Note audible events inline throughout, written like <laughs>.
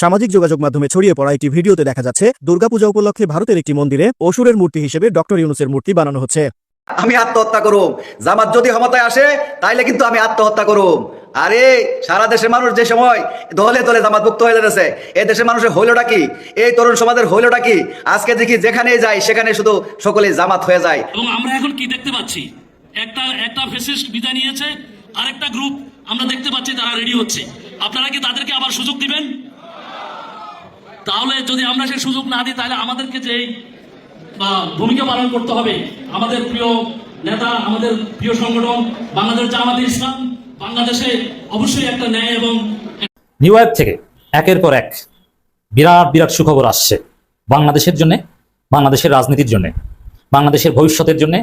সামাজিক যোগাযোগ মাধ্যমে ছড়িয়ে পড়া একটি ভিডিওতে দেখা যাচ্ছে দুর্গাপূজা উপলক্ষে ভারতের একটি মন্দিরে অসুরের মূর্তি হিসেবে ডক্টর ইউনুসের মূর্তি বানানো হচ্ছে। আমি আত্মহত্যা করুম। জামাত যদি ক্ষমতায় আসে তাইলে কিন্তু আমি আত্মহত্যা করুম। আরে সারা দেশের মানুষ যে সময় দলে দলে জামাত মুক্ত হয়ে যাচ্ছে এই দেশের মানুষের হইলটা কি? এই তরুণ সমাজের হইলটা কি? আজকে দেখি যেখানে যাই সেখানে শুধু সকলে জামাত হয়ে যায়। এবং আমরা এখন কি দেখতে পাচ্ছি? একটা একটা ফেসিস্ট বিদায় নিয়েছে আরেকটা গ্রুপ আমরা দেখতে পাচ্ছি তারা রেডি হচ্ছে। আপনারা কি তাদেরকে আবার সুযোগ দিবেন? তাহলে যদি আমরা সেই সুযোগ না দিই, তাহলে আমাদেরকে যে ভূমিকা পালন করতে হবে। আমাদের প্রিয় নেতা, আমাদের প্রিয় সংগঠন, বাংলাদেশ জামাত ইসলাম, বাংলাদেশে অবশ্যই একটা ন্যায় এবং নিউ ইয়র্ক থেকে একের পর এক বিরাট বিরাট সুখবর আসছে। বাংলাদেশের জন্য, বাংলাদেশের রাজনীতির জন্য, বাংলাদেশের ভবিষ্যতের জন্য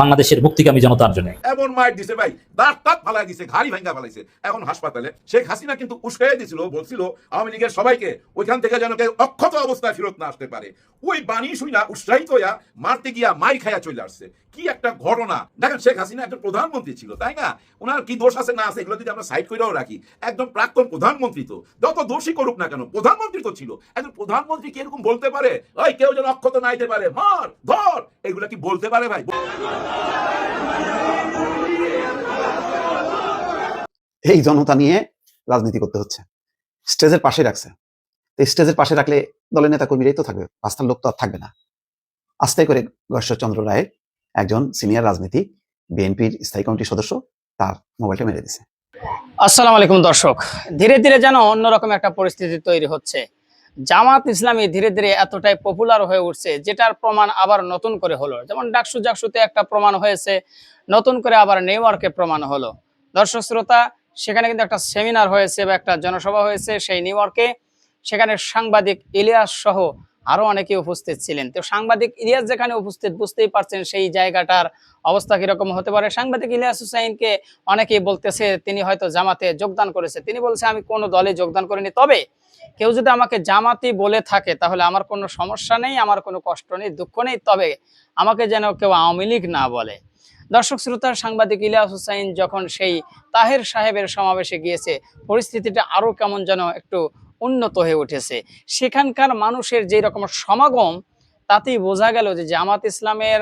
বাংলাদেশের মুক্তিকামী জনতার জন্য। এমন মায়ের দিছে ভাই, দাঁত ফালাই দিছে, ঘাড়ি ভাঙ্গা ফালাইছে। এখন হাসপাতালে শেখ হাসিনা কিন্তু উস্কাই দিছিল, বলছিল, আওয়ামী লীগের সবাইকে ওইখান থেকে যেন কেউ অক্ষত অবস্থায় ফেরত না আসতে পারে। ওই বাণী শুই না উৎসাহিত হইয়া মারতে গিয়া মাই খাইয়া চলে আসছে। কি একটা ঘটনা? দেখেন, শেখ হাসিনা একজন প্রধানমন্ত্রী ছিল, তাই না? ওনার কি দোষ আছে, না আছে, এগুলো যদি আমরা সাইড করেও রাখি একদম প্রাক্তন প্রধানমন্ত্রী তো, যত দোষী করুক না কেন, প্রধানমন্ত্রী তো ছিল। একজন প্রধানমন্ত্রী কি এরকম বলতে পারে? ওই কেউ যেন অক্ষত নাইতে পারে, মার, ধর! এগুলা কি বলতে পারে ভাই? এই জনতা নিয়ে রাজনীতি করতে হচ্ছে। স্টেজের পাশে রাখছে। তো স্টেজের পাশে রাখলে দলের নেতা কর্মীরাই তো থাকবে, রাস্তার লোক তো আর থাকবে না। আস্তে করে ঈশ্বরচন্দ্র রায় একজন সিনিয়র রাজনীতি বিএনপির স্থায়ী কমিটির সদস্য, তার মোবাইলটা মেরে দিছে। আসসালামু আলাইকুম দর্শক। ধীরে ধীরে যেন অন্যরকম একটা পরিস্থিতি তৈরি হচ্ছে। জামাত ইসলামী ধীরে ধীরে এতটাই পপুলার হয়ে উঠছে, যেটার প্রমাণ আবার নতুন করে হলো। যেমন ডাকসু জাকসুতে একটা প্রমাণ হয়েছে, নতুন করে আবার নিউ ইয়র্কে প্রমাণ হলো। দর্শক শ্রোতা, সেখানে কিন্তু একটা সেমিনার হয়েছে বা একটা জনসভা হয়েছে সেই নিউ ইয়র্কে সেখানে সাংবাদিক ইলিয়াস সহ আরও অনেকে উপস্থিত ছিলেন। তো সাংবাদিক ইলিয়াস যেখানে উপস্থিত বুঝতেই পারছেন সেই জায়গাটার অবস্থা কীরকম হতে পারে। সাংবাদিক ইলিয়াস হুসাইনকে অনেকেই বলতেছে, তিনি হয়তো জামাতে যোগদান করেছে। তিনি বলছে, আমি কোনো দলে যোগদান করিনি। তবে কেউ যদি আমাকে জামাতি বলে থাকে, তাহলে আমার কোনো সমস্যা নেই, আমার কোনো কষ্ট নেই, দুঃখ নেই। তবে আমাকে যেন কেউ আওয়ামী লীগ না বলে। দর্শক, শ্রোতার সাংবাদিক ইলিয়াস হুসাইন যখন সেই তাহের সাহেবের সমাবেশে গিয়েছে, পরিস্থিতিটা আরও কেমন যেন একটু উন্নত হয়ে উঠেছে। সেখানকার মানুষের যে রকম সমাগম, তাতেই বোঝা গেল যে জামাত ইসলামের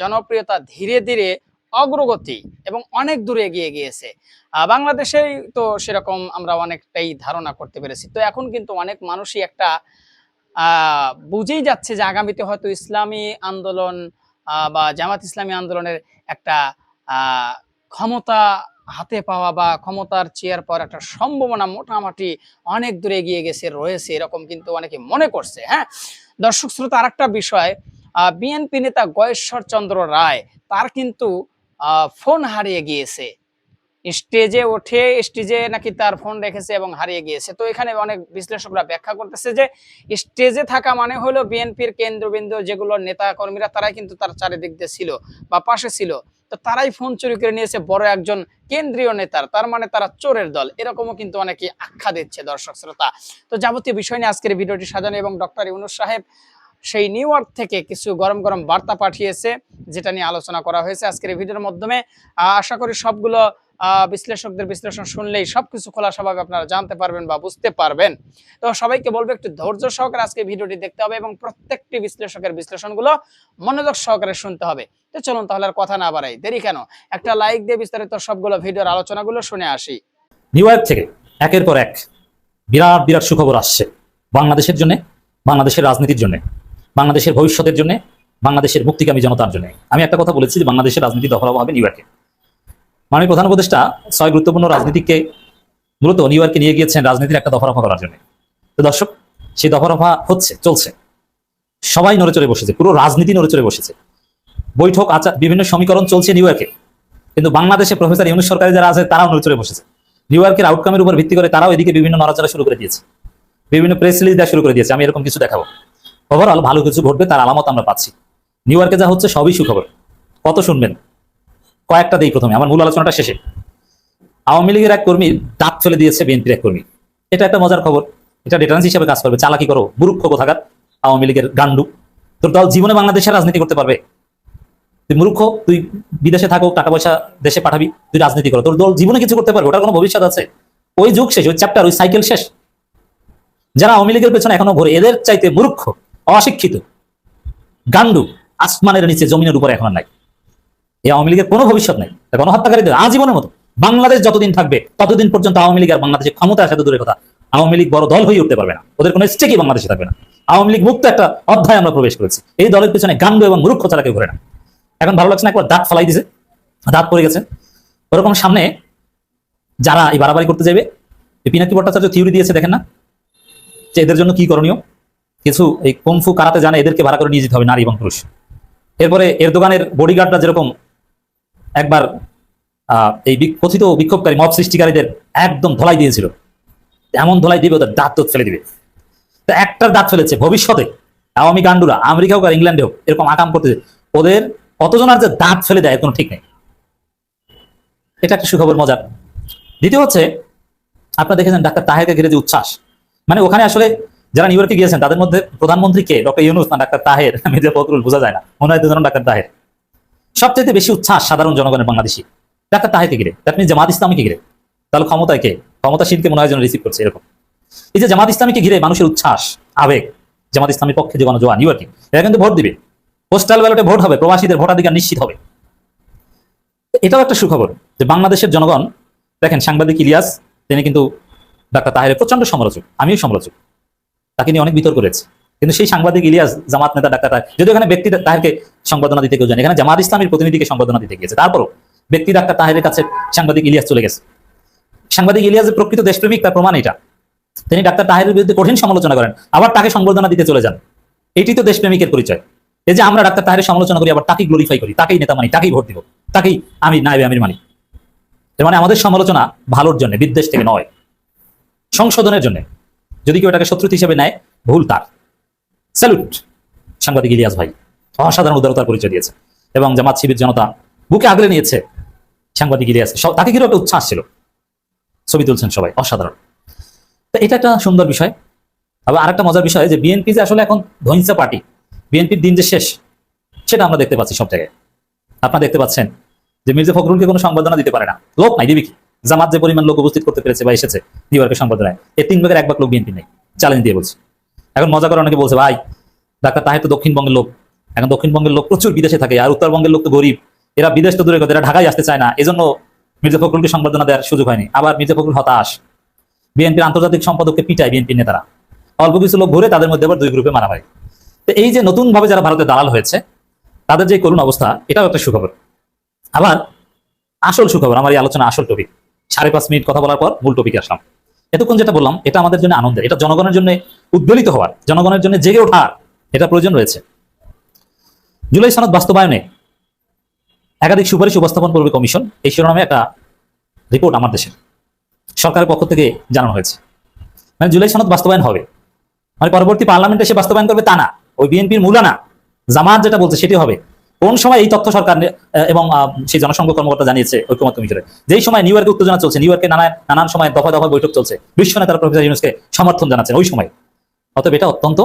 জনপ্রিয়তা ধীরে ধীরে অগ্রগতি এবং অনেক দূরে এগিয়ে গিয়েছে। বাংলাদেশেই তো সেরকম আমরা অনেকটাই ধারণা করতে পেরেছি। তো এখন কিন্তু অনেক মানুষই একটা বুঝেই যাচ্ছে যে আগামীতে হয়তো ইসলামী আন্দোলন বা জামাত ইসলামী আন্দোলনের একটা ক্ষমতা হাতে পাওয়া বা ক্ষমতার চেয়ার পাওয়ার একটা সম্ভাবনা মোটামুটি অনেক দূরে এগিয়ে গেছে, রয়েছে, এরকম কিন্তু অনেকে মনে করছে হ্যাঁ? দর্শক শ্রোতা আর একটা বিষয় বিএনপি নেতা গয়েশ্বর চন্দ্র রায়, তার কিন্তু ফোন হারিয়ে গিয়েছে। স্টেজে ওঠে, স্টেজে নাকি তার ফোন রেখেছে এবং হারিয়ে গিয়েছে। তো এখানে অনেক বিশ্লেষকরা ব্যাখ্যা করতেছে যে, স্টেজে থাকা মানে হলো বিএনপির কেন্দ্রবিন্দু যেগুলো নেতা কর্মীরা তারাই কিন্তু তার চারিদিক দিয়ে ছিল বা পাশে ছিল। তো তারাই ফোন চুরি করে নিয়েছে বড় একজন কেন্দ্রীয় নেতার, তার মানে তারা চোরের দল। এরকমও কিন্তু অনেকে আখ্যা দিচ্ছে দর্শক শ্রোতা। তো যাবতীয় বিষয় নিয়ে আজকের ভিডিওটি সাজানো এবং ডক্টর ইউনুস সাহেব সেই নিউ ইয়র্ক থেকে কিছু গরম গরম বার্তা পাঠিয়েছে, যেটা নিয়ে আলোচনা করা হয়েছে আজকের ভিডিওর মাধ্যমে। আশা করি সবগুলো বিশ্লেষকদের বিশ্লেষণ শুনলেই সবকিছু খোলাসাভাবে আপনারা জানতে পারবেন বা বুঝতে পারবেন। তো সবাইকে বলব, একটু ধৈর্য সহকারে আজকে ভিডিওটি দেখতে হবে এবং প্রত্যেকটি বিশ্লেষকের বিশ্লেষণগুলো মনোযোগ সহকারে শুনতে হবে। তো চলুন তাহলে আর কথা না বাড়াই। দেরি কেন? একটা লাইক দিয়ে বিস্তারিত সবগুলো ভিডিওর আলোচনাগুলো শুনে আসি। নিউ ইয়র্ক থেকে একের পর এক বিরাট বিরাট সুখবর আসছে বাংলাদেশের জন্য, বাংলাদেশের রাজনীতির জন্য, বাংলাদেশের ভবিষ্যতের জন্য, বাংলাদেশের মুক্তিকামী জনতার জন্য। আমি একটা কথা বলেছি যে বাংলাদেশের রাজনীতি দফারফা হবে নিউ ইয়র্কে মাননীয় প্রধান উপদেষ্টা ছয় গুরুত্বপূর্ণ রাজনীতিকে মূলত নিউ ইয়র্কে নিয়ে গিয়েছেন রাজনীতির একটা দফারফা করার জন্য। তো দর্শক, সেই দফারফা হচ্ছে, চলছে। সবাই নড়ে চড়ে বসেছে, পুরো রাজনীতি নড়ে চড়ে বসেছে। বৈঠক, আচার, বিভিন্ন সমীকরণ চলছে নিউ ইয়র্কে। কিন্তু বাংলাদেশে প্রফেসর ইউনুস সরকারি যারা আছে, তারাও নড়ে চড়ে বসেছে। নিউ ইয়র্কের আউটকামের উপর ভিত্তি করে তারাও এদিকে বিভিন্ন নড়াচড়া শুরু করে দিয়েছে। বিভিন্ন প্রেস রিলিজ দেওয়া শুরু করে দিয়েছে। আমি এরকম কিছু দেখাবো। ওভারঅল ভালো কিছু ঘটবে, তার আলামত আমরা পাচ্ছি। নিউ ইয়র্কে যা হচ্ছে, সবই সুখবর। কত শুনবেন? কয়েকটা দিই প্রথমে, আমার মূল আলোচনাটা শেষে। আওয়ামী লীগের এক কর্মী দাঁত ফেলে দিয়েছে বিএনপির এক কর্মী। এটা একটা মজার খবর। এটা ডিটারেন্স হিসেবে কাজ করবে। চালাকি করো, বুরুক্ষ কোথাকার আওয়ামী লীগের গান্ডু তোর দল জীবনে বাংলাদেশে রাজনীতি করতে পারবে। তুই মূর্খ, তুই বিদেশে থাকো টাকা পয়সা দেশে পাঠাবি, তুই রাজনীতি করো। তোর দল জীবনে কিছু করতে পারবে, ওটার কোনো ভবিষ্যৎ আছে? ওই যুগ শেষ, ওই চ্যাপ্টার ওই সাইকেল শেষ। যারা আওয়ামী লীগের পেছনে এখনও ঘুরে, এদের চাইতে মূর্খ, অশিক্ষিত গান্ডু আসমানের নিচে জমিনের উপরে এখন নাই। এই আওয়ামী লীগের কোনো ভবিষ্যৎ নাই। গণহত্যাকারীদের আজীবনের মতো। বাংলাদেশ যতদিন থাকবে, ততদিন পর্যন্ত আওয়ামী লীগ আর বাংলাদেশে ক্ষমতা আসাতে দূরের কথা। আওয়ামী লীগ বড় দল হয়ে উঠতে পারবে না। ওদের কোনো স্টেকই বাংলাদেশে থাকবে না। আওয়ামী লীগ মুক্ত একটা অধ্যায় আমরা প্রবেশ করেছি। এই দলের পেছনে গান্ডু এবং মূর্খ ছাড়া কেউ ঘুরে না। এখন ভালো লাগছে না? একবার দাঁত ফলাই দিছে। দাঁত পড়ে গেছে। ওরকম সামনে যারা এই বাড়াবাড়ি করতে যাবে পিনাকি ভট্টাচার্য থিওরি দিয়েছে, দেখেন না? যে এদের জন্য কি করণীয়? কিছু এই কুমফু কারাতে জানে এদেরকে ভাড়া করে নিয়ে যেতে হবে, নারী এবং পুরুষ। এরপরে এর দোকানের বডিগার্ডরা যেরকম একবার এই কথিত বিক্ষোভকারী, মব সৃষ্টিকারীদের একদম ধলাই দিয়েছিল। এমন ধলাই দিবে, ওদের দাঁত তোত ফেলে দিবে। তো একটার দাঁত ফেলেছে, ভবিষ্যতে। আওয়ামী গান্ডুরা আমেরিকা হোক আর ইংল্যান্ডে হোক, এরকম আকাম করতে ওদের কতজনের যে দাঁত ফেলে দেয়, কোনো ঠিক নেই। এটা একটা সুখবর, মজার। দ্বিতীয় হচ্ছে, আপনারা দেখেছেন ডাক্তার তাহেরকে ঘিরে যে উচ্ছ্বাস। মানে ওখানে আসলে যারা নিউ ইয়র্কে গিয়েছেন, তাদের মধ্যে প্রধানমন্ত্রী কে? ডক্টর ইউনুস না, ডাক্তার তাহের? মির্জা ফখরুল, বোঝা যায় না। মনে হয় দুজন ডাক্তার তাহের। সবচেয়ে বেশি উচ্ছ্বাস সাধারণ জনগণের বাংলাদেশি। ডাক্তার তাহেরকে ঘিরে? দ্যাট মিন জামাত ইসলামীকে ঘিরে? তাহলে ক্ষমতায় কে? ক্ষমতাশীলকে মনে হয় যেন রিসিভ করছে এরকম। এই যে জামাত ইসলামীকে ঘিরে মানুষের উচ্ছ্বাস, আবেগ, জামাত ইসলামীর পক্ষে যে গণজোয়া নিউ ইয়র্কে এরা কিন্তু ভোট দিবে। পোস্টাল ব্যালটে ভোট হবে, প্রবাসীদের ভোটাধিকার নিশ্চিত হবে। এটাও একটা সুখবর যে বাংলাদেশের জনগণ, দেখেন সাংবাদিক ইলিয়াস, তিনি কিন্তু ডাক্তার তাহেরের প্রচণ্ড সমালোচক, আমিও সমালোচক। তাকে নিয়ে অনেক বিতর্ক রয়েছে। কিন্তু সেই সাংবাদিক ইলিয়াস জামাত নেতা ডাক্তার তাহের যদি ওখানে ব্যক্তি তাহেরকে সংবর্ধনা দিতে কেউ জানে, এখানে জামাত ইসলামের প্রতিনিধিকে সংবর্ধনা দিতে গিয়েছে। তারপরও ব্যক্তি ডাক্তার তাহেরের কাছে সাংবাদিক ইলিয়াস চলে গেছে। সাংবাদিক ইলিয়াসের প্রকৃত দেশপ্রেমিক তার প্রমাণ এটা। তিনি ডাক্তার তাহেরের বিরুদ্ধে কঠিন সমালোচনা করেন, আবার তাকে সংবর্ধনা দিতে চলে যান। এটি তো দেশপ্রেমিকের পরিচয়। এই যে আমরা ডাক্তার তাহের সমালোচনা করি, আবার তাকেই গ্লোরিফাই করি, তাকেই নেতা মানি, তাকেই ভোট দিব, তাকেই আমি নাইবে আমির মানি। এর মানে আমাদের সমালোচনা ভালোর জন্য, বিদ্বেষ থেকে নয়, সংশোধনের জন্য। যদি কেউ এটাকে শত্রুত হিসেবে নেয়, ভুল তার। স্যালুট সাংবাদিক ইলিয়াস ভাই, অসাধারণ উদারতার পরিচয় দিয়েছে এবং জামাত শিবির জনতা বুকে আগলে নিয়েছে সাংবাদিক ইলিয়াস। তাকে ঘিরে একটা উচ্ছ্বাস ছিল। ছবি তুলছেন সবাই, অসাধারণ। তো এটা একটা সুন্দর বিষয়। আবার আরেকটা মজার বিষয় যে বিএনপি যে আসলে এখন ধৈঞ্চা পার্টি বিএনপির দিন যে শেষ, সেটা আমরা দেখতে পাচ্ছি সব জায়গায়। আপনারা দেখতে পাচ্ছেন যে মির্জা ফখরুলকে কোনো সংবর্ধনা দিতে পারে না। লোক নাই, দিবি কি? জামাত যে পরিমাণ লোক উপস্থিত করতে পেরেছে বা এসেছে নিউ ইয়র্কের সংবর্ধনায় এই তিন ভাগের এক ভাগ লোক বিএনপি নেই। চ্যালেঞ্জ দিয়ে বলছে। এখন মজা করে অনেকে বলছে, ভাই, ডাক্তার তাহের তো দক্ষিণবঙ্গের লোক। এখন দক্ষিণবঙ্গের লোক প্রচুর বিদেশে থাকে আর উত্তরবঙ্গের লোক তো গরিব। এরা বিদেশ তো দূরে এরা ঢাকায় আসতে চায় না। এজন্য মির্জা ফখরুলকে সংবর্ধনা দেওয়ার সুযোগ হয়নি। আবার মির্জা ফখরুল হতাশ। বিএনপির আন্তর্জাতিক সম্পাদককে পিটায় বিএনপির নেতারা। অল্প কিছু লোক ঘুরে তাদের মধ্যে আবার দুই গ্রুপে মারামারি। তো এই যে নতুন ভাবে যারা ভারতে দালাল হয়েছে, তাদের যে করুণ অবস্থা, এটাও একটা সুখবর। আবার আসল সুখবর, আমার এই আলোচনা আসল টপিক। সাড়ে পাঁচ মিনিট কথা বলার পর মূল টপিকে আসলাম। এতক্ষণ যেটা বললাম, এটা আমাদের জন্য আনন্দের। এটা জনগণের জন্য উদ্বেলিত হওয়ার, জনগণের জন্য জেগে ওঠার এটা প্রয়োজন রয়েছে। জুলাই সনদ বাস্তবায়নে একাধিক সুপারিশ উপস্থাপন করবে কমিশন। এই শিরোনামে একটা রিপোর্ট আমার দেশের সরকারের পক্ষ থেকে জানানো হয়েছে। মানে জুলাই সনদ বাস্তবায়ন হবে। মানে পরবর্তী পার্লামেন্টে সে বাস্তবায়ন করবে তা না। ওই বিএনপির মূলা না জামাত যেটা বলছে সেটি হবে। কোন সময় এই তথ্য সরকার এবং সেই জনসংঘ কর্মকর্তা জানিয়েছে ঐক্যমত কমিশনে যেই সময় নিউ ইয়র্কে উত্তেজনা চলছে, নিউ ইয়র্কে নানা নানান সময় দফা দফা বৈঠক চলছে। বিশ্ব নেতারা প্রফেসর ইউনুসকে সমর্থন জানাচ্ছেন ওই সময়। অতএব এটা অত্যন্ত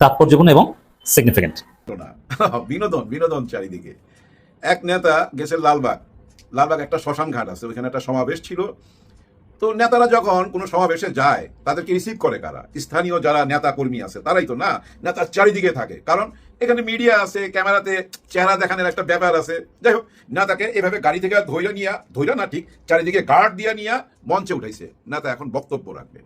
তাৎপর্যপূর্ণ এবং সিগনিফিকেন্ট বিনোদন বিনোদন চারিদিকে। এক নেতা গেছে লালবাগ। লালবাগ একটা শ্মশান ঘাট আছে, ওইখানে একটা সমাবেশ ছিল। তো নেতারা যখন কোনো সমাবেশে যায়, তাদেরকে রিসিভ করে কারা? স্থানীয় যারা নেতা কর্মী আছে, তারাই তো না? নেতার চারিদিকে থাকে। কারণ এখানে মিডিয়া আছে, ক্যামেরাতে চেহারা দেখানোর একটা ব্যাপার আছে। যাই হোক, নেতাকে এভাবে গাড়ি থেকে ধৈর্য নিয়া ধৈর্য না ঠিক, চারিদিকে গার্ড দিয়া নিয়া মঞ্চে উঠাইছে। নেতা এখন বক্তব্য রাখবে।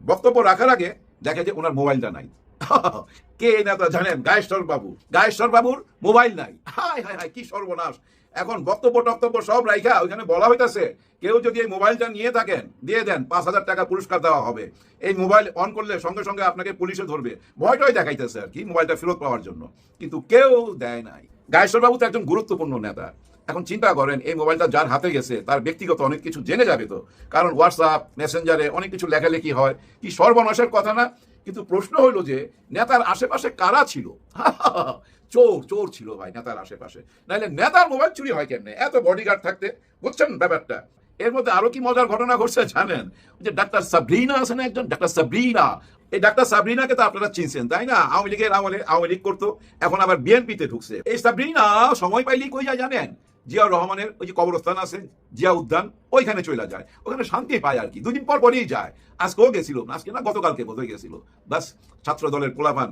বক্তব্য রাখার আগে দেখে যে ওনার মোবাইলটা নাই। <laughs> কে এই নেতা জানেন? গায়েশ্বর বাবু। গায়েশ্বর বাবুর মোবাইল নাই। হাই হাই হাই কি সর্বনাশ। এখন বক্তব্য টক্তব্য সব রাইখা ওইখানে বলা হইতাছে, কেউ যদি এই মোবাইলটা নিয়ে থাকেন, দিয়ে দেন, পাঁচ হাজার টাকা পুরস্কার দেওয়া হবে। এই মোবাইল অন করলে সঙ্গে সঙ্গে আপনাকে পুলিশে ধরবে। ভয়টাই দেখাইতেছে আর কি, মোবাইলটা ফেরত পাওয়ার জন্য। কিন্তু কেউ দেয় নাই। গায়েশ্বর বাবু তো একজন গুরুত্বপূর্ণ নেতা। এখন চিন্তা করেন, এই মোবাইলটা যার হাতে গেছে, তার ব্যক্তিগত অনেক কিছু জেনে যাবে তো। কারণ হোয়াটসঅ্যাপ মেসেঞ্জারে অনেক কিছু লেখালেখি হয়। কি সর্বনাশের কথা না? কিন্তু প্রশ্ন হইল যে, নেতার আশেপাশে কারা ছিল? <laughs> চোর চোর ছিল ভাই নেতার আশেপাশে। নাহলে নেতার মোবাইল চুরি হয় কেমনে? এত বডিগার্ড থাকতে, বুঝছেন ব্যাপারটা? এর মধ্যে আরও কি মজার ঘটনা ঘটছে জানেন? যে ডাক্তার সাবরিনা আছে না একজন? ডাক্তার সাবরিনা। এই ডাক্তার সাবরিনাকে তো আপনারা চিনছেন, তাই না? আওয়ামী লীগের আমলে আওয়ামী লীগ করতো, এখন আবার বিএনপিতে ঢুকছে। এই সাবরিনা সময় পাইলেই কই যায় জানেন জিয়াউর রহমানের ওই যে কবরস্থান আছে, জিয়া উদ্যান, ওইখানে চলে যায়। ওখানে শান্তি পায় আর কি। দুদিন পর পরেই যায়। আজকেও গেছিল, আজকে না গতকালকে বোধহয় গেছিল। বাস ছাত্র দলের পোলাপান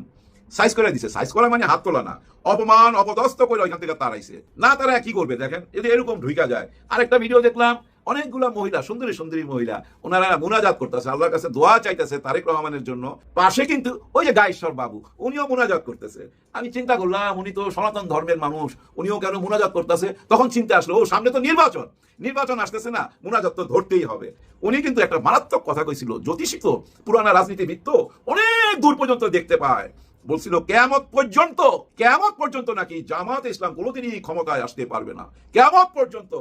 সাইজ করে দিছে। সাইজ করা মানে হাত তোলা না। অপমান, অপদস্থ করে ওইখান থেকে তারাইছে না তারা কি করবে দেখেন? যদি এরকম ঢুকা যায়। আরেকটা ভিডিও দেখলাম অনেকগুলা মহিলা, সুন্দরী সুন্দরী মহিলা, ওনারা মুনাজাত করতেছে, আল্লাহর কাছে দোয়া চাইতেছে তারেক রহমানের জন্য। পাশে কিন্তু ওই যে গায়েশ্বর বাবু, উনিও মুনাজাত করতেছে। আমি চিন্তা করলাম, উনি তো সনাতন ধর্মের মানুষ, উনিও কেন মোনাজাত করতেছে? তখন চিন্তা আসলো, ও, সামনে তো নির্বাচন। নির্বাচন আসতেছে না, মুনাজাত তো ধরতেই হবে। উনি কিন্তু একটা মারাত্মক কথা কইছিল, জ্যোতিষী তো, পুরানা রাজনীতিবিদ তো, অনেক দূর পর্যন্ত দেখতে পায়। বলছিল, কেয়ামত পর্যন্ত কেয়ামত পর্যন্ত নাকি জামাত ইসলাম কোনোদিনই ক্ষমতায় আসতে পারবে না। কেয়ামত পর্যন্ত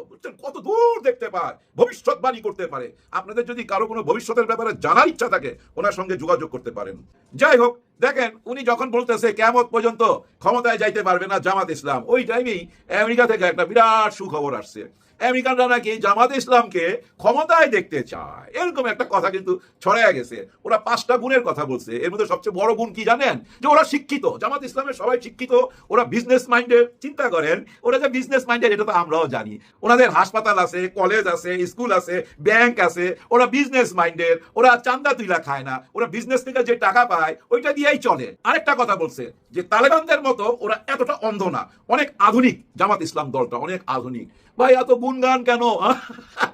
কত দূর দেখতে পায়, ভবিষ্যৎবাণী করতে পারে। আপনাদের যদি কারও কোনো ভবিষ্যতের ব্যাপারে জানার ইচ্ছা থাকে, ওনার সঙ্গে যোগাযোগ করতে পারেন। যাই হোক, দেখেন, উনি যখন বলতেছে, কেয়ামত পর্যন্ত ক্ষমতায় যাইতে পারবে না জামাত ইসলাম, ওই টাইমেই আমেরিকা থেকে একটা বিরাট সুখবর আসছে। আমেরিকানরা নাকি জামাত ইসলামকে ক্ষমতায় দেখতে চায়। এরকম একটা কথা কিন্তু ছড়ায় গেছে। ওরা পাঁচটা গুণের কথা বলছে। এর মধ্যে সবচেয়ে বড় গুণ কি জানেন? যে ওরা শিক্ষিত। জামাত ইসলামের সবাই শিক্ষিত। ওরা বিজনেস মাইন্ডের চিন্তা করেন, ওরা যে বিজনেস মাইন্ডের এটা তো আমরাও জানি। ওনাদের হাসপাতাল আছে কলেজ আছে স্কুল আছে ব্যাংক আছে। ওরা বিজনেস মাইন্ডের ওরা চান্দা তুইলা খায় না। ওরা বিজনেস থেকে যে টাকা পায়, ওইটা দিয়েই চলে। আরেকটা কথা বলছে যে, তালেবানদের মতো ওরা এতটা অন্ধ না। অনেক আধুনিক জামাত ইসলাম দলটা, অনেক আধুনিক। ভাই, এত গুনগান কেন?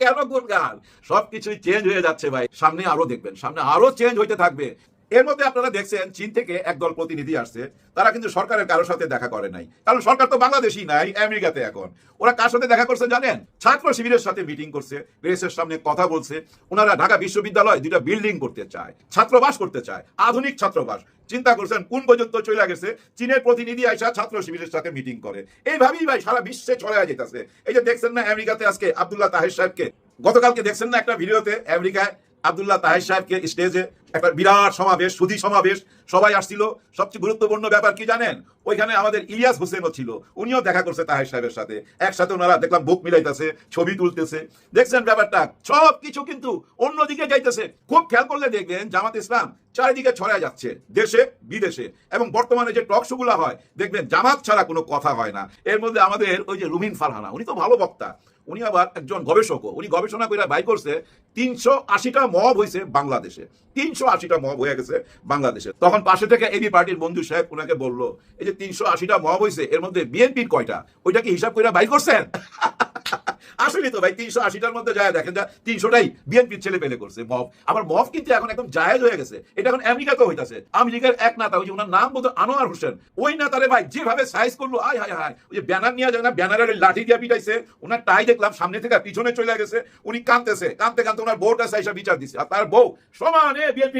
কেন গুনগান সবকিছুই চেঞ্জ হয়ে যাচ্ছে ভাই। সামনে আরও দেখবেন, সামনে আরও চেঞ্জ হইতে থাকবে। এর মধ্যে আপনারা দেখছেন, চীন থেকে একদল প্রতিনিধি আসছে। তারা কিন্তু সরকারের কারোর সাথে দেখা করে নাই। কারণ সরকার তো বাংলাদেশই নাই, আমেরিকাতে এখন। ওরা কার সাথে দেখা করছে জানেন? ছাত্র শিবিরের সাথে মিটিং করছে, প্রেসের সামনে কথা বলছে। ওনারা ঢাকা বিশ্ববিদ্যালয় দুইটা বিল্ডিং করতে চায়, ছাত্রবাস করতে চায়, আধুনিক ছাত্রবাস। চিন্তা করছেন, কোন পর্যন্ত চলে গেছে? চীনের প্রতিনিধি আইসা ছাত্র শিবিরের সাথে মিটিং করে। এইভাবেই ভাই সারা বিশ্বে ছড়ে যেতেছে। এই যে দেখছেন না আমেরিকাতে আজকে আব্দুল্লাহ তাহের সাহেবকে? গতকালকে দেখছেন না একটা ভিডিওতে আমেরিকায় আবদুল্লাহ তাহের সাহেবকে স্টেজে একটা বিরাট সমাবেশ, সুধী সমাবেশ, সবাই আসছিল। সবচেয়ে গুরুত্বপূর্ণ ব্যাপার কি জানেন? ওইখানে আমাদের ইলিয়াস হোসেনও ছিল। উনিও দেখা করছে তাহের সাহেবের সাথে। একসাথে ওনারা দেখলাম বুক মিলাইতেছে, ছবি তুলতেছে। দেখছেন ব্যাপারটা? সব কিছু কিন্তু অন্যদিকে যাইতেছে। খুব খেয়াল করলে দেখবেন জামাত ইসলাম চারিদিকে ছড়ায় যাচ্ছে, দেশে, বিদেশে। এবং বর্তমানে যে টক শোগুলা হয়, দেখবেন জামাত ছাড়া কোনো কথা হয় না। এর মধ্যে আমাদের ওই যে রুমিন ফারহানা, উনি তো ভালো বক্তা। উনি আবার একজন গবেষক উনি গবেষণা করে বাই করছে, তিনশো আশিটা মব হয়েছে বাংলাদেশে। তিনশো আশিটা মব হয়ে গেছে বাংলাদেশে। তখন পাশে থেকে এবি পার্টির বন্ধু সাহেব ওনাকে বলল, এই যে তিনশো আশিটা মব হয়েছে এর মধ্যে বিএনপির কয়টা? ওইটা কি হিসাব করে বাই করছেন? <laughs> আসলে তো ভাই, তিনশো আশিটার মধ্যে যায়, দেখেন যা, তিনশোটাই বিএনপির ছেলে পেলে করছে মব আবার মব কিন্তু এখন একদম জায়েজ হয়ে গেছে। এটা এখন আমেরিকাতেও হইতাছে। আমেরিকার এক নেতা, ওই যে ওনার নাম বলতো আনোয়ার হোসেন, ওই নেতারে ভাই যেভাবে সাইজ করল, আয় হায় হায়, ওই যে ব্যানার নিয়ে যায় না ব্যানারের লাঠি দিয়ে পিটাইছে, ওনার টাই দেখলাম, সামনে থেকে পিছনে চলে গেছে, উনি কাঁদতেছে, কাঁদতে কাঁদতে ওনার বউটা সাইসা বিচার দিছে, আর তার বউ সমানে বিএনপি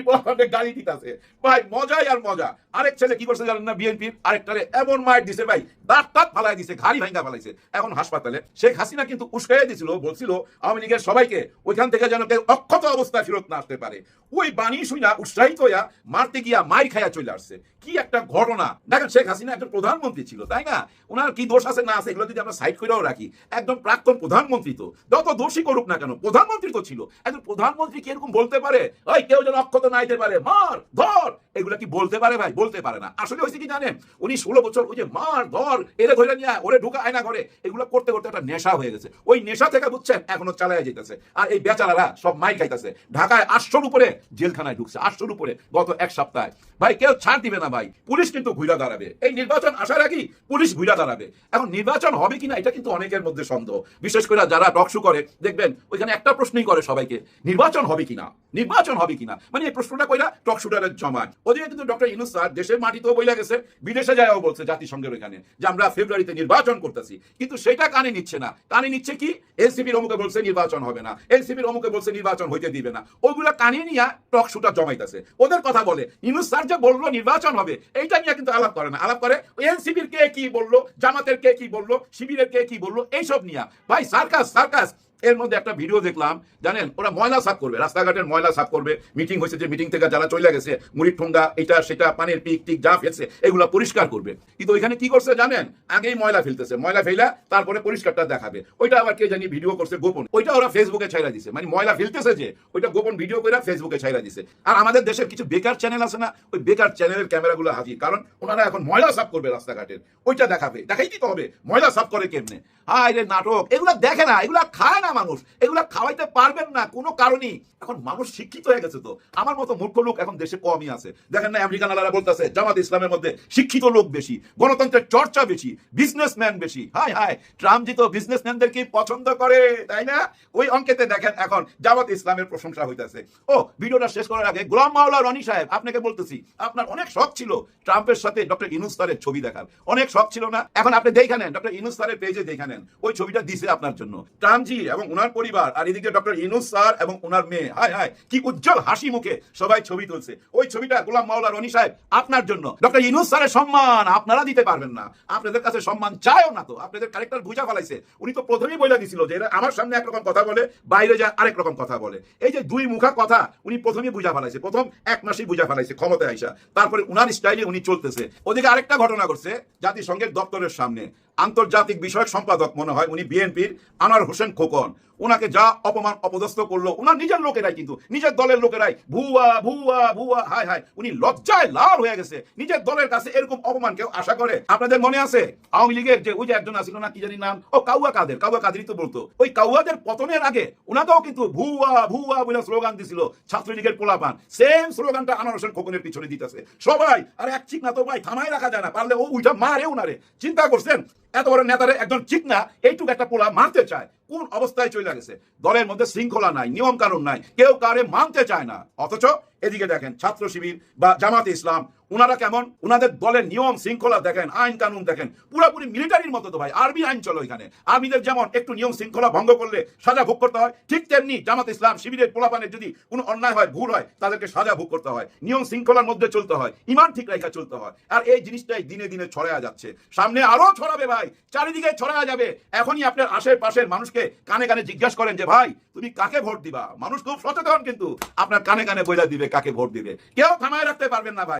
গাড়ি দিতেছে। ভাই, মজাই আর মজা। আরেক ছেলে কি করছে জানেন না বিএনপির? আরেকটারে এমন মাইট দিছে ভাই দাঁত টাত ফালাই দিছে, ঘাড়ি ভাঙ্গা ফালাইছে। এখন হাসপাতালে, শেখ হাসিনা কিন্তু উস্কাই দিছিল, বলছিল, আওয়ামী লীগের সবাইকে ওইখান থেকে যেন কেউ অক্ষত অবস্থায় ফেরত না আসতে পারে। ওই বাণী শুইনা উৎসাহিত হইয়া মারতে গিয়া মাই খাইয়া চলে আসছে। কি একটা ঘটনা। দেখেন, শেখ হাসিনা একজন প্রধানমন্ত্রী ছিল, তাই না? ওনার কি দোষ আছে না আছে, এগুলো যদি আমরা সাইড করেও রাখি একদম প্রাক্তন প্রধানমন্ত্রী তো। যত দোষী করুক না কেন, প্রধানমন্ত্রী তো ছিল। একজন প্রধানমন্ত্রী কি এরকম বলতে পারে? ওই কেউ যেন অক্ষত না আইতে পারে, মার, ধর! এগুলা কি বলতে পারে ভাই? বলতে পারে না। আসলে হয়েছে কি জানেন? উনি ষোলো বছর ওই যে মার, ধর, এরে ধরে নিয়ে, ওরে ঢুকা আয়না করে এগুলো করতে করতে একটা নেশা হয়ে গেছে। ওই নেশা থেকে বুঝছেন? এখনও চালায় যেতেছে আর এই বেচারারা সব মাই খাইতেছে। ঢাকায় আটশোর উপরে জেলখানায় ঢুকছে, আটশোর উপরে গত এক সপ্তাহে। ভাই, কেউ ছাড় দিবে না ভাই। পুলিশ কিন্তু ঘুরা দাঁড়াবে। এই নির্বাচন আসার আগেই পুলিশ ঘুরা দাঁড়াবে। এখন নির্বাচন হবে কিনা, এটা কিন্তু অনেকের মধ্যে সন্দেহ। বিশেষ করে যারা টকশো করে, দেখবেন ওইখানে একটা প্রশ্নই করে সবাইকে, নির্বাচন হবে কিনা? নির্বাচন হবে কিনা? মানে এই প্রশ্নটা কইরা টকশুটারের জমায় ওদিকে কিন্তু ডক্টর ইনুস স্যার দেশের মাটিতেও বইলা গেছে, বিদেশে যায়ও বলছে জাতিসংঘের ওইখানে, যে আমরা ফেব্রুয়ারিতে নির্বাচন করতেছি। কিন্তু সেটা কানে নিচ্ছে না। কানে নিচ্ছে কি? এনসিপির অমুকে বলছে নির্বাচন হবে না। এনসিপির অমুকে বলছে নির্বাচন হইতে দিবে না। ওইগুলা কানে নিয়ে টকশুটা জমাইতেছে। ওদের কথা বলে। ইনুস স্যার যে বলল নির্বাচন হবে, এইটা নিয়ে কিন্তু আলাপ করে না। আলাপ করে এনসিপির কে কি বলল? জামাতের কে কি বলল? শিবিরের কে কি বলল? এইসব নিয়ে। ভাই, সার্কাস সার্কাস! এর মধ্যে একটা ভিডিও দেখলাম, জানেন? ওরা ময়লা সাফ করবে, রাস্তাঘাটের ময়লা সাফ করবে। মিটিং হয়েছে যে মিটিং থেকে যারা চলে গেছে, মুড়ির ঠোঙ্গা, এটা, সেটা, পানির পিক, টিক, যা ফেলছে, এগুলো পরিষ্কার করবে। কিন্তু ওইখানে কি করছে জানেন? আগেই ময়লা ফেলতেছে। ময়লা ফেলা তারপরে পরিষ্কারটা দেখাবে। ওইটা আবার কে জানি ভিডিও করছে, গোপন। ওইটা ওরা ফেসবুকে ছাইরা দিছে। মানে ময়লা ফেলতেছে যে, ওইটা গোপন ভিডিও করে ফেসবুকে ছাইরা দিছে। আর আমাদের দেশের কিছু বেকার চ্যানেল আছে না, ওই বেকার চ্যানেলের ক্যামেরাগুলো হাজির কারণ ওনারা এখন ময়লা সাফ করবে রাস্তাঘাটের। ওইটা দেখাবে। দেখাই দিতে হবে, ময়লা সাফ করে কেমনে? হায় রে নাটক, এগুলা দেখে না, এগুলো খায় না মানুষ? এগুলা খাওয়াইতে পারবেন না, কোনো কারণেই। এখন মানুষ শিক্ষিত হয়ে গেছে তো। আমার মতো মূর্খ লোক এখন দেশে কমই আছে। দেখেন না, আমেরিকান আলারা বলতেছে, জামাত ইসলামের মধ্যে শিক্ষিত লোক বেশি, গণতন্ত্রের চর্চা বেশি বিজনেসম্যান বেশি। হায় হায়, ট্রাম্প জি তো বিজনেসম্যানদেরকে পছন্দ করে, তাই না? ওই অঙ্কেতে দেখেন এখন জামাত ইসলামের প্রশংসা হইতাছে। ও, ভিডিওটা শেষ করার আগে গোলাম মাওলা রনি সাহেব, আপনাকে বলতেছি, আপনার অনেক শখ ছিল ট্রাম্পের সাথে ডক্টর ইনুস স্যারের ছবি দেখার। অনেক শখ ছিল না? এখন আপনি দেখে নেন, ডক্টর ইনুস স্যারের পেজে দেখে নেন। ওই ছবিটা দিছে আপনার জন্য। ট্রাম্পজি এবং ওনার পরিবার আর এদিকে ডক্টর ইনুস স্যার এবং ওনার মেয়ে। হায় হায়, কি উজ্জ্বল হাসি মুখে সবাই ছবি তুলছে। ওই ছবিটা গোলাম মাওলা রনি সাহেব আপনার জন্য। ডক্টর ইনুস স্যারের সম্মান আপনারা দিতে পারবেন না। আপনাদের কাছে সম্মান চায়ও না তো। আপনাদের ক্যারেক্টার বুঝা ফেলাইছে। উনি তো প্রথমেই বলে দিছিল যে আমার সামনে একরকম কথা বলে, বাইরে যায় আরেক রকম কথা বলে। এই যে দুই মুখা কথা উনি প্রথমেই বুঝা ফেলাইছে। প্রথম এক মাসেই বুঝা ফেলাইছে ক্ষমতায় আইসা। তারপরে উনার স্টাইলে উনি চলতেছে। ওদিকে আরেকটা ঘটনা ঘটছে জাতিসংঘের দপ্তরের সামনে। আন্তর্জাতিক বিষয়ক সম্পাদক মনে হয়, উনি বিএনপির আনোয়ার হোসেন খোকন। ওনাকে যা অপমান, অপদস্থ করল ওনার নিজের লোকেরাই কিন্তু, নিজের দলের লোকেরাই, ভুয়া ভুয়া ভুয়া, হায় হায়, উনি লজ্জায় লাল হয়ে গেছে। নিজের দলের কাছে এরকম অপমান কেউ আশা করে? আপনাদের মনে আছে, আওয়ামী লীগের যে ওই যে একজন আছিল না, কি জানি নাম? ও কাউয়া কাদের, কাউয়া কাদেরই তো বলতো। ওই কাউয়াদের পতনের আগে ওনাকেও কিন্তু ভুয়া ভুয়া বলে স্লোগান দিছিল ছাত্রলীগের পোলাপান। সেম স্লোগানটা আনোয়ার হোসেন খোকনের পিছনে দিতেছে। সবাই, আর এক ঠিক না তো ভাই থামাই রাখা যায় না, পারলে ও উইটা মারে উনারে। চিন্তা করছেন? এত বড় নেতারে একজন ঠিক না এইটুকু একটা পোলা মারতে চায়। কোন অবস্থায় চলে গেছে? দলের মধ্যে শৃঙ্খলা নাই নিয়ম কানুন নাই, কেউ কারে মানতে চায় না। অথচ এদিকে দেখেন ছাত্র শিবির বা জামাতে ইসলাম ওনারা কেমন? ওনাদের দলের নিয়ম শৃঙ্খলা দেখেন, আইন কানুন দেখেন। পুরোপুরি মিলিটারির মতো তো ভাই, আর্মি আইন চলো এখানে আর্মিদের যেমন একটু নিয়ম শৃঙ্খলা ভঙ্গ করলে সাজা ভোগ করতে হয়, ঠিক তেমনি জামাত ইসলাম শিবিরের পোলাপানের যদি কোনো অন্যায় হয়, ভুল হয়, তাদেরকে সাজা ভোগ করতে হয়। নিয়ম শৃঙ্খলার মধ্যে চলতে হয়, ইমান ঠিক রেখা চলতে হয়। আর এই জিনিসটাই দিনে দিনে ছড়ায়া যাচ্ছে। সামনে আরও ছড়াবে ভাই, চারিদিকে ছড়ায়া যাবে। এখনই আপনার আশেপাশের মানুষকে কানে কানে জিজ্ঞাসা করেন যে, ভাই, তুমি কাকে ভোট দিবা? মানুষ খুব সচেতন কিন্তু আপনার কানে কানে বইলা দিবে কাকে ভোট দিবে। কেউ থামায় রাখতে পারবেন না, ভাই।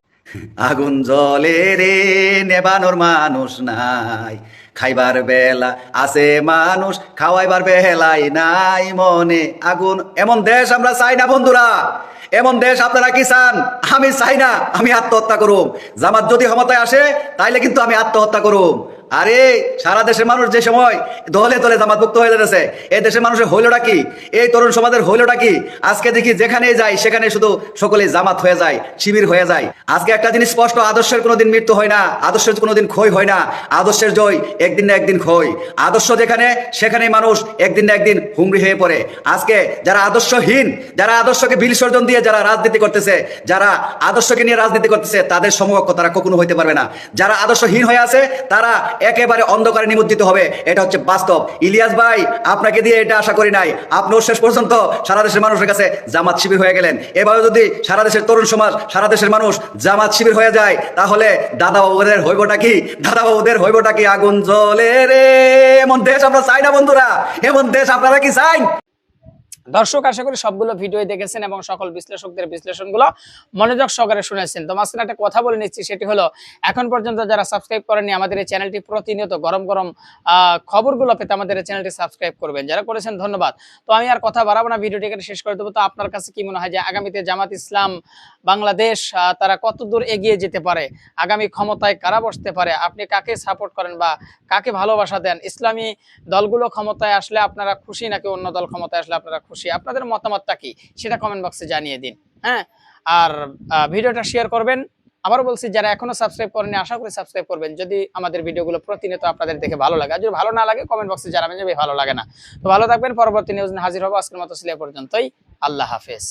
আগুন জলে রে, নেবানোর মানুষ নাই। খাইবার বেলা। আছে মানুষ, খাওয়াইবার বেলাই নাই মনে আগুন। এমন দেশ আমরা চাই না, বন্ধুরা। এমন দেশ আপনারা কি চান? আমি চাই না, আমি আত্মহত্যা করুম। জামাত যদি ক্ষমতায় আসে, তাইলে কিন্তু আমি আত্মহত্যা করুম। আরে, সারা দেশের মানুষ যে সময় দলে দলে জামাতভুক্ত হয়ে যাচ্ছে এই দেশের মানুষের হইলটা কি? এই তরুণ সমাজের হইলটা কি? আজকে দেখি যেখানে যাই, সেখানে শুধু সকলে জামাত হয়ে যায়, শিবির হয়ে যায়। আজকে একটা জিনিস স্পষ্ট, আদর্শের কোনোদিন মৃত্যু হয় না, আদর্শের কোনোদিন ক্ষয় হয় না। আদর্শের জয় একদিন না একদিন ক্ষয় আদর্শ যেখানে সেখানে মানুষ একদিন না একদিন হুমড়ি হয়ে পড়ে। আজকে যারা আদর্শহীন, যারা আদর্শকে বিসর্জন দিয়ে যারা রাজনীতি করতেছে, যারা আদর্শকে নিয়ে রাজনীতি করতেছে, তাদের সমকক্ষ তারা কখনো হইতে পারবে না। যারা আদর্শহীন হয়ে আছে, তারা একেবারে অন্ধকারে নিমজ্জিত হবে। এটা হচ্ছে বাস্তব। ইলিয়াস ভাই, আপনাকে দিয়ে এটা আশা করি নাই। আপনিও শেষ পর্যন্ত সারা দেশের মানুষের কাছে জামাত শিবির হয়ে গেলেন। এভাবে যদি সারা দেশের তরুণ সমাজ, সারা দেশের মানুষ জামাত শিবির হয়ে যায়, তাহলে দাদা বাবুদের হইবটা কি? দাদা বাবুদের হইবটা কি আগুন জ্বলে রে। এমন দেশ আমরা চাই না বন্ধুরা। এমন দেশ আপনারা কি চাই? দর্শক, আশা করি সবগুলো ভিডিও দেখেছেন এবং সকল বিশ্লেষকদের বিশ্লেষণগুলো মনোযোগ সহকারে শুনেছেন। তো মাঝখানে একটা কথা বলে নিচ্ছি, সেটি হলো, এখন পর্যন্ত যারা সাবস্ক্রাইব করেননি, আমাদের এই চ্যানেলটি প্রতিনিয়ত গরম গরম খবরগুলো পেতে আমাদের এই চ্যানেলটি সাবস্ক্রাইব করবেন। যারা করেছেন, ধন্যবাদ। তো আমি আর কথা বাড়াবো না, ভিডিওটি এখানে শেষ করে দেবো। তো আপনার কাছে কি মনে হয় যে আগামীতে জামাত ইসলাম বাংলাদেশ তারা কত দূর এগিয়ে যেতে পারে? আগামী ক্ষমতায় কারা বসতে পারে? আপনি কাকে সাপোর্ট করেন বা কাকে ভালোবাসা দেন? ইসলামী দলগুলো ক্ষমতায় আসলে আপনারা খুশি নাকি অন্য দল ক্ষমতায় আসলে আপনারা খুশি? আপনাদের মতামতটা কি? সেটা কমেন্ট বক্সে জানিয়ে দিন। হ্যাঁ? আর ভিডিওটা শেয়ার করবেন। আবারও বলছি, যারা এখনও সাবস্ক্রাইব করেনি আশা করি সাবস্ক্রাইব করবেন। যদি আমাদের ভিডিওগুলো প্রতিনিয়ত আপনাদের দেখে ভালো লাগে যদি ভালো না লাগে কমেন্ট বক্সে জানাবেন যে ভালো লাগে না। তো ভালো থাকবেন, পরবর্তী নিউজ হাজির হব। আজকের মতো সিলে পর্যন্তই। আল্লাহ হাফেজ।